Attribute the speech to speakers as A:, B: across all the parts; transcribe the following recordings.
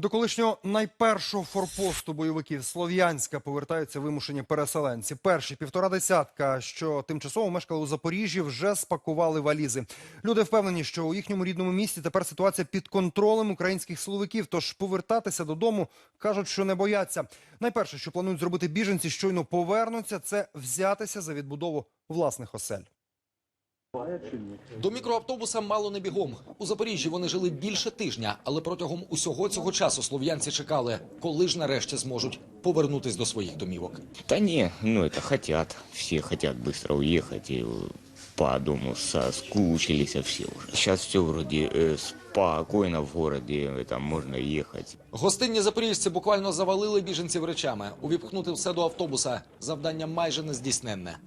A: До колишнього найпершого форпосту бойовиків Слов'янська повертаються вимушені переселенці. Перші півтора десятка, що тимчасово мешкали у Запоріжжі, вже спакували валізи. Люди впевнені, що у їхньому рідному місті тепер ситуація під контролем українських силовиків. Тож повертатися додому кажуть, що не бояться. Найперше, що планують зробити біженці, щойно повернуться, це взятися за відбудову власних осель.
B: До мікроавтобуса мало не бігом. У Запоріжжі вони жили більше тижня, але протягом усього цього часу слов'янці чекали, коли ж нарешті зможуть повернутись до своїх домівок.
C: Да не, ну это хотят. Все хотят быстро уехать и э, по дому соскучились все уже. Сейчас все вроде э, спокойно в городе, это можно ехать.
B: Гостинні запоріжці буквально завалили біженців речами. Увіпхнути все до автобуса завдання майже нездійсненне.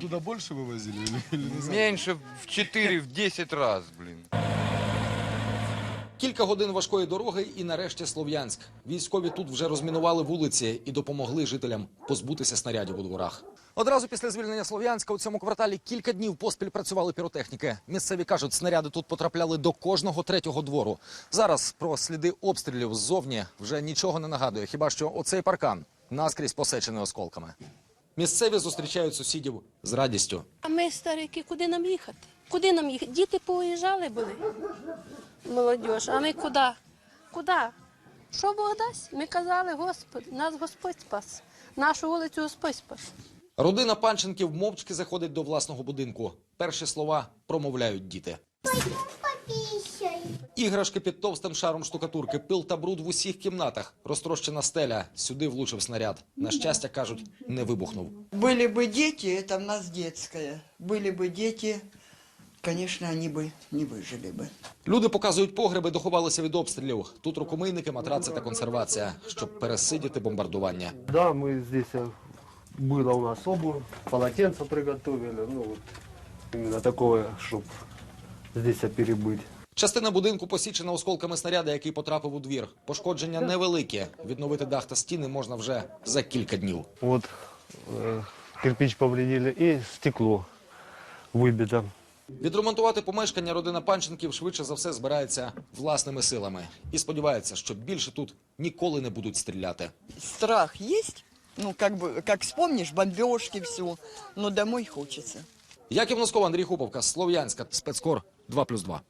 D: Туда больше вывозили или, или назад?
E: Меньше в 4, в 10 раз, блин.
B: Кілька годин важкої дороги і нарешті Слов'янськ. Військові тут вже розмінували вулиці і допомогли жителям позбутися снарядів у дворах. Одразу після звільнення Слов'янська у цьому кварталі кілька днів поспіль працювали піротехніки. Місцеві кажуть, снаряди тут потрапляли до кожного третього двору. Зараз про сліди обстрілів ззовні вже нічого не нагадує. Хіба що оцей паркан наскрізь посечений осколками. Місцеві зустрічають сусідів з радістю.
F: А ми старики, куди нам їхати? Куди нам їхати? Діти поїжджали були. Молодіж, а ми куди? Куди? Що Бог дасть? Ми казали, Господи, нас Господь спас. Нашу вулицю Господь спас.
B: Родина панченків мовчки заходить до власного будинку. Перші слова промовляють діти. Іграшки під товстим шаром штукатурки, пил та бруд в усіх кімнатах, розтрощена стеля. Сюди влучив снаряд. На щастя, кажуть, не вибухнув.
G: Были бы дети, это у нас детская. Были бы дети, конечно, они бы не выжили бы.
B: Люди показують погреби, доховалися від обстрілів. Тут рукомийники, матраци та консервація, щоб пересидіти бомбардування.
H: Да, мы здесь э, было у нас обувь, полотенце приготовили, ну вот именно такое, чтобы здесь перебыть.
B: Частина будинку посічена осколками снаряда, який потрапив у двір. Пошкодження невеликі. Відновити дах та стіни можна вже за кілька днів.
H: Вот э, кирпич повредили и стекло выбито.
B: Відремонтувати помешкання родина Панченків швидше за все збирається власними силами і сподівається, що більше тут ніколи не будуть стріляти.
G: Страх есть, ну, как бы, как вспомнишь, бомбежки, все, но домой хочется.
B: Яків Носков, Андрій Хуповка, Слов'янська, спецкор 2+,2.